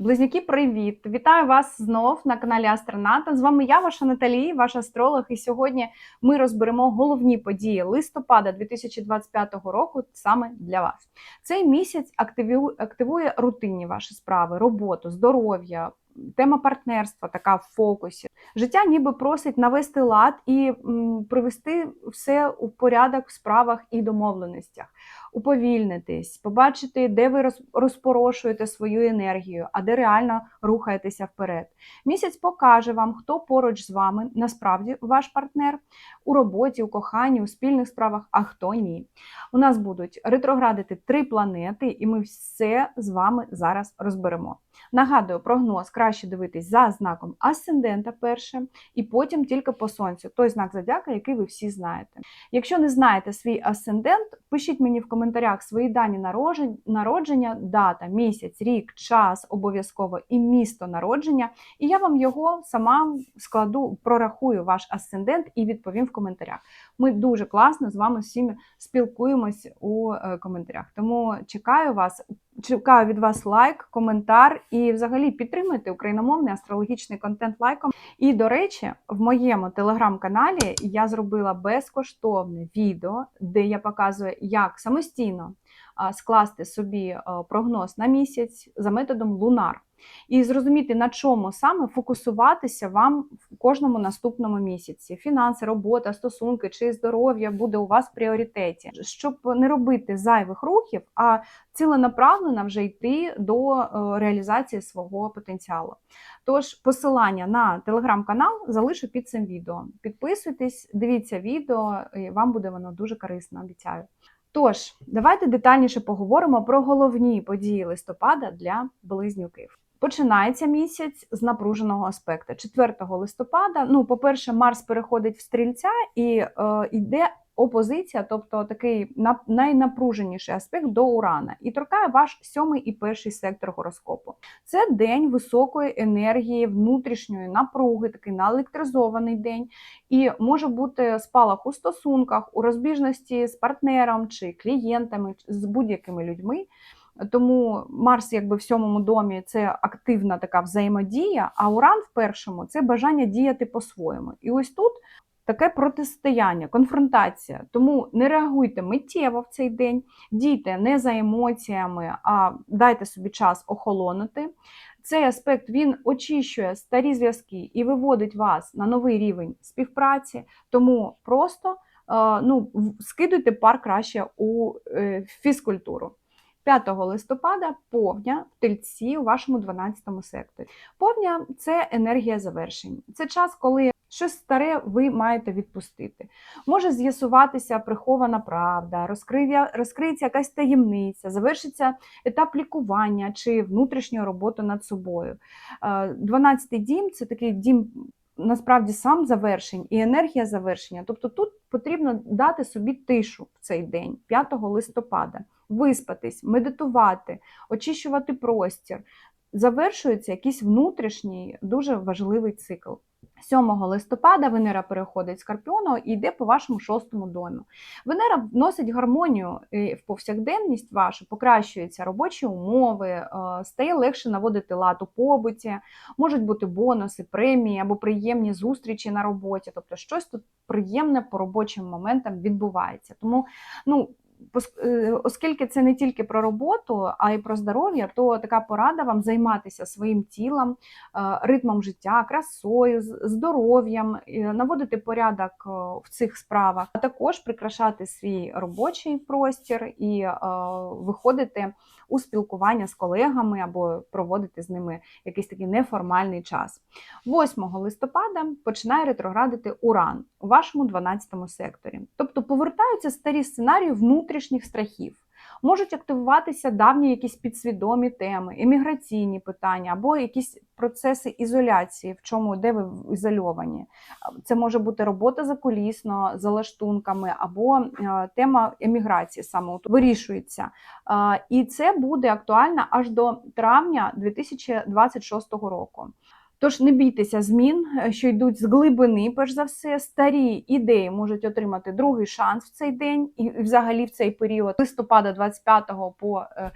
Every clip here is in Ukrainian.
Близнюки, привіт! Вітаю вас знов на каналі Астроната. З вами я, ваша Наталі, ваш астролог. І сьогодні ми розберемо головні події листопада 2025 року саме для вас. Цей місяць активує рутинні ваші справи, роботу, здоров'я. Тема партнерства така в фокусі. Життя ніби просить навести лад і привести все у порядок в справах і домовленостях, уповільнитись, побачити, де ви розпорошуєте свою енергію, а де реально рухаєтеся вперед. Місяць покаже вам, хто поруч з вами насправді ваш партнер у роботі, у коханні, у спільних справах, а хто ні. У нас будуть ретроградити три планети, і ми все з вами зараз розберемо. Нагадую, прогноз краще дивитись за знаком асцендента перше, і потім тільки по сонцю, той знак зодіака, який ви всі знаєте. Якщо не знаєте свій асцендент, пишіть мені в коментарях свої дані народження, дата, місяць, рік, час обов'язково і місто народження, і я вам його сама складу, прорахую ваш асцендент і відповім в коментарях. Ми дуже класно з вами всіми спілкуємось у е, коментарях. Тому чекаю вас. Чекаю від вас лайк, коментар і взагалі підтримуйте україномовний астрологічний контент лайком. І, до речі, в моєму телеграм-каналі я зробила безкоштовне відео, де я показую, як самостійно скласти собі прогноз на місяць за методом Лунар. І зрозуміти, на чому саме фокусуватися вам в кожному наступному місяці. Фінанси, робота, стосунки чи здоров'я буде у вас в пріоритеті, щоб не робити зайвих рухів, а ціленаправлено вже йти до е, реалізації свого потенціалу. Тож посилання на телеграм-канал залишу під цим відео. Підписуйтесь, дивіться відео, і вам буде воно дуже корисно, обіцяю. Тож, давайте детальніше поговоримо про головні події листопада для близнюків. Починається місяць з напруженого аспекту. 4 листопада, ну, по-перше, Марс переходить в стрільця і е, йде опозиція, тобто такий на- найнапруженіший аспект до Урана, і торкає ваш сьомий і перший сектор гороскопу. Це день високої енергії, внутрішньої напруги, такий наелектризований день, і може бути спалах у стосунках, у розбіжності з партнером чи клієнтами, з будь-якими людьми. Тому Марс, якби в сьомому домі, це активна така взаємодія, а Уран в першому це бажання діяти по-своєму. І ось тут таке протистояння, конфронтація. Тому не реагуйте миттєво в цей день, дійте не за емоціями, а дайте собі час охолонути. Цей аспект він очищує старі зв'язки і виводить вас на новий рівень співпраці. Тому просто е, ну, скидуйте пар краще у е, фізкультуру. 5 листопада повня в тельці у вашому 12 секторі. Повня це енергія завершень. Це час, коли щось старе ви маєте відпустити. Може з'ясуватися прихована правда, розкриє, розкриється якась таємниця, завершиться етап лікування чи внутрішньої роботи над собою. 12-й дім це такий дім. Насправді сам завершень і енергія завершення. Тобто тут потрібно дати собі тишу в цей день, 5 листопада, виспатись, медитувати, очищувати простір. Завершується якийсь внутрішній дуже важливий цикл. 7 листопада Венера переходить з Скорпіону і йде по вашому шостому домі. Венера вносить гармонію е, в повсякденність вашу, покращуються робочі умови, е, стає легше наводити лад у побуті, можуть бути бонуси, премії або приємні зустрічі на роботі. Тобто щось тут приємне по робочим моментам відбувається. Тому, ну. Е, Оскільки це не тільки про роботу, а й про здоров'я, то така порада вам займатися своїм тілом, е, ритмом життя, красою, здоров'ям, наводити порядок е, в цих справах, а також прикрашати свій робочий простір і виходити у спілкування з колегами або проводити з ними якийсь такий неформальний час. 8 листопада починає ретроградити Уран у вашому 12 секторі. Тобто повертаються старі сценарії внутрішніх страхів. Можуть активуватися давні якісь підсвідомі теми, еміграційні питання або якісь процеси ізоляції, в чому де ви ізольовані. Це може бути робота закулісно, за лаштунками, або е, тема еміграції саме вирішується. Е, І це буде актуально аж до травня 2026 року. Тож не бійтеся змін, е, що йдуть з глибини, перш за все, старі ідеї можуть отримати другий шанс в цей день і взагалі в цей період листопада 25 по е,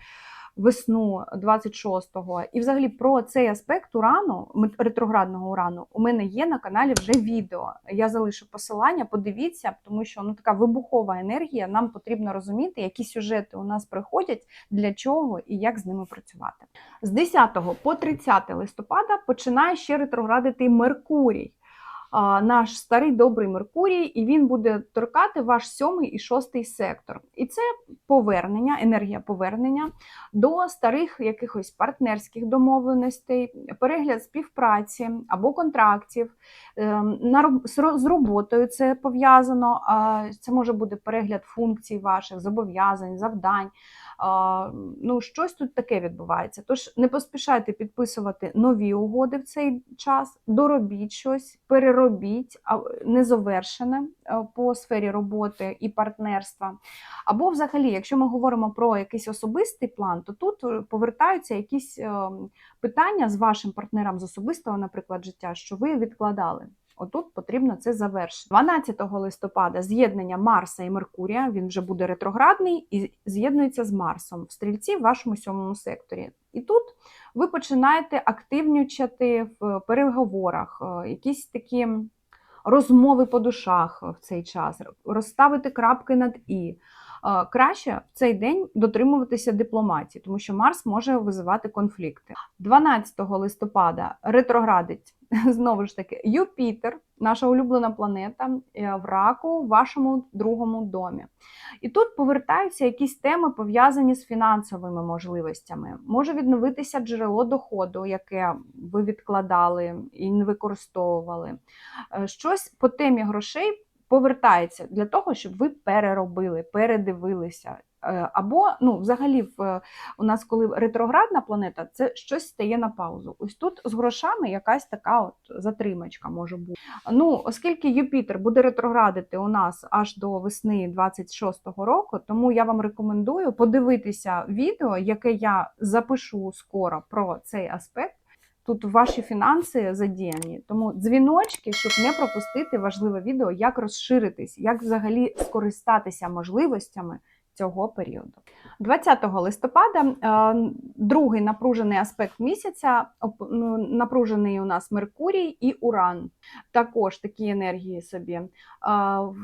весну 26-го. І взагалі про цей аспект урану, ретроградного урану, у мене є на каналі вже відео. Я залишу посилання, подивіться, тому що ну така вибухова енергія. Нам потрібно розуміти, які сюжети у нас приходять, для чого і як з ними працювати. З 10 по 30 листопада починає ще ретроградити Меркурій. Наш старий добрий Меркурій, і він буде торкати ваш сьомий і шостий сектор. І це повернення, енергія повернення до старих якихось партнерських домовленостей, перегляд співпраці або контрактів. Ем, з роботою це пов'язано. Це може бути перегляд функцій ваших, зобов'язань, завдань. Ну, щось тут таке відбувається. Тож не поспішайте підписувати нові угоди в цей час, доробіть щось, переробіть незавершене е, по сфері роботи і партнерства. Або, взагалі, якщо ми говоримо про якийсь особистий план, то тут е, повертаються якісь е, питання з вашим партнером з особистого, наприклад, життя, що ви відкладали. Отут потрібно це завершити. 12 листопада з'єднання Марса і Меркурія, він вже буде ретроградний і з'єднується з Марсом в стрільці в вашому сьомому секторі. І тут ви починаєте активнічати в переговорах, е, якісь такі розмови по душах в цей час, розставити крапки над і. Е, Краще в цей день дотримуватися дипломатії, тому що Марс може визивати конфлікти. 12 листопада ретроградить знову ж таки Юпітер, наша улюблена планета, е, в раку в вашому другому домі. І тут повертаються якісь теми, пов'язані з фінансовими можливостями. Може відновитися джерело доходу, яке ви відкладали і не використовували. Е, Щось по темі грошей повертається для того, щоб ви переробили, передивилися. Е, Або, ну, взагалі, в, е, у нас, коли ретроградна планета, це щось стає на паузу. Ось тут з грошами якась така от затримачка може бути. Ну, оскільки Юпітер буде ретроградити у нас аж до весни 26-го року, тому я вам рекомендую подивитися відео, яке я запишу скоро про цей аспект. Тут ваші фінанси задіяні, тому дзвіночки, щоб не пропустити важливе відео, як розширитись, як взагалі скористатися можливостями цього періоду. 20 листопада е, другий напружений аспект місяця, ну, напружений у нас Меркурій і Уран. Також такі енергії собі е,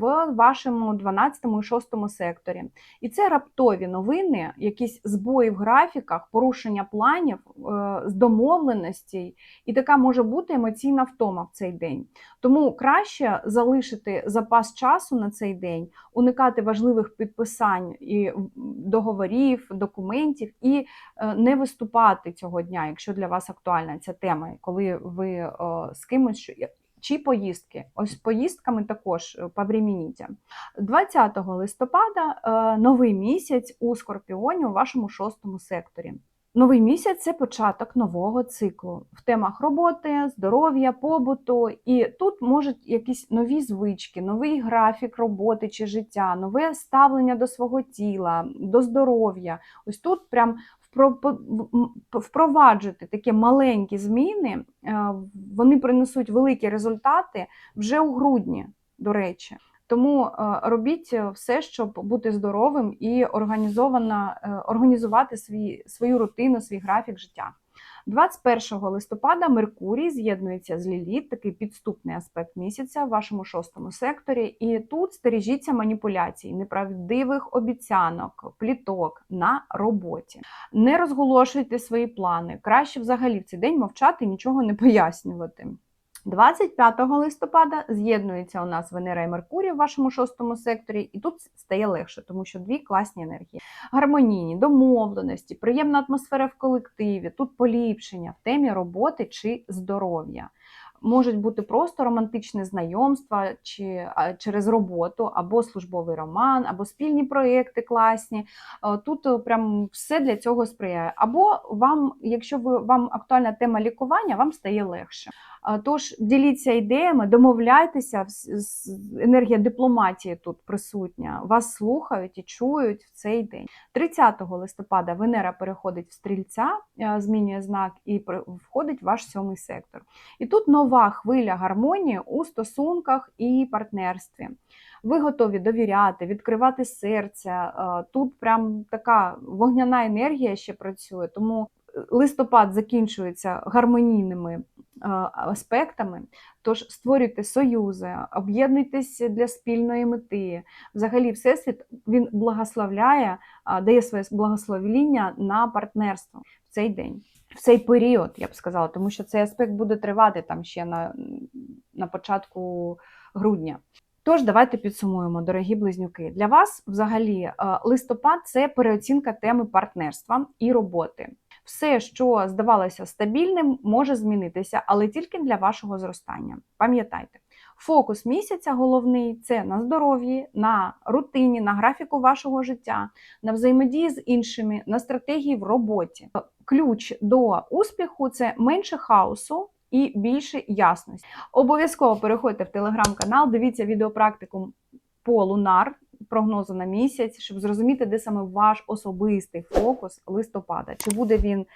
в вашому 12 і 6 секторі. І це раптові новини, якісь збої в графіках, порушення планів, е, з домовленостей, і така може бути емоційна втома в цей день. Тому краще залишити запас часу на цей день, уникати важливих підписань і договорів, документів, і е, не виступати цього дня, якщо для вас актуальна ця тема, коли ви е, з кимось. Чи поїздки? Ось поїздками також е, повремініть. 20 листопада новий місяць у Скорпіоні у вашому шостому секторі. Новий місяць це початок нового циклу в темах роботи, здоров'я, побуту. І тут можуть якісь нові звички, новий графік роботи чи життя, нове ставлення до свого тіла, до здоров'я. Ось тут прям впроваджувати такі маленькі зміни, е, вони принесуть великі результати вже у грудні, до речі. Тому е, робіть все, щоб бути здоровим і організовано, е, організувати свій, свою рутину, свій графік життя. 21 листопада Меркурій з'єднується з Ліліт, такий підступний аспект місяця в вашому шостому секторі. І тут стережіться маніпуляцій, неправдивих обіцянок, пліток на роботі. Не розголошуйте свої плани. Краще взагалі в цей день мовчати нічого не пояснювати. 25 листопада з'єднується у нас Венера і Меркурій в вашому шостому секторі, і тут стає легше, тому що дві класні енергії. Гармонійні, домовленості, приємна атмосфера в колективі, тут поліпшення в темі роботи чи здоров'я. Можуть бути просто романтичне знайомства чи через роботу, або службовий роман, або спільні проекти класні. Е, Тут е, прям все для цього сприяє. Або вам, якщо ви вам актуальна тема лікування, вам стає легше. Тож діліться ідеями, домовляйтеся, енергія дипломатії тут присутня. Вас слухають і чують в цей день. 30 листопада Венера переходить в стрільця, е, змінює знак і входить в ваш сьомий сектор. І тут нова хвиля гармонії у стосунках і партнерстві. Ви готові довіряти, відкривати серце. Тут прям така вогняна енергія ще працює, тому листопад закінчується гармонійними е, аспектами. Тож створюйте союзи, об'єднуйтесь для спільної мети. Взагалі, всесвіт він благословляє, дає своє благословіння на партнерство в цей день, в цей період, я б сказала, тому що цей аспект буде тривати там ще на, на початку грудня. Тож давайте підсумуємо, дорогі близнюки. Для вас взагалі е, листопад це переоцінка теми партнерства і роботи. Все, що здавалося стабільним, може змінитися, але тільки для вашого зростання. Пам'ятайте, фокус місяця головний це на здоров'ї, на рутині, на графіку вашого життя, на взаємодії з іншими, на стратегії в роботі. Ключ до успіху це менше хаосу. І більше ясності. Обов'язково переходьте в телеграм-канал, дивіться відеопрактику по лунар, прогнозу на місяць, щоб зрозуміти, де саме ваш особистий фокус листопада. Чи буде він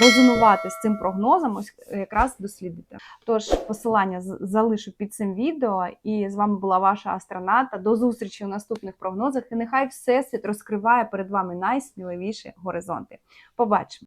резонувати з цим прогнозом, ось якраз дослідите. Тож посилання залишу під цим відео. І з вами була ваша астроната. До зустрічі у наступних прогнозах. І нехай Всесвіт розкриває перед вами найсміливіші горизонти. Побачимо!